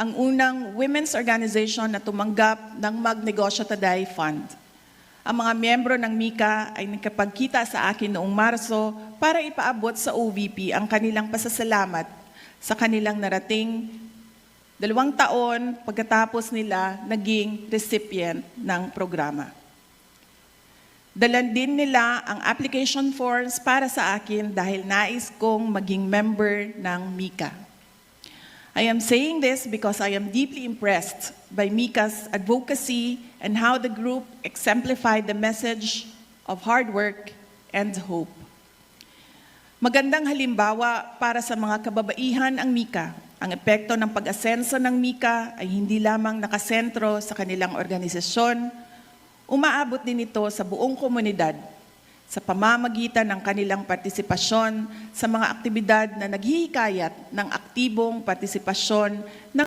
ang unang women's organization na tumanggap ng Magnegosyo Taday Fund. Ang mga miyembro ng MIKA ay nagkapagkita sa akin noong Marso para ipaabot sa OVP ang kanilang pasasalamat sa kanilang narating dalawang taon pagkatapos nila naging recipient ng programa. Dalan din nila ang application forms para sa akin dahil nais kong maging member ng MIKA. I am saying this because I am deeply impressed by Mika's advocacy and how the group exemplified the message of hard work and hope. Magandang halimbawa para sa mga kababaihan ang Mika. Ang epekto ng pag-asenso ng Mika ay hindi lamang nakasentro sa kanilang organisasyon, umaabot din ito sa buong komunidad sa pamamagitan ng kanilang partisipasyon sa mga aktibidad na naghihikayat ng aktibong partisipasyon ng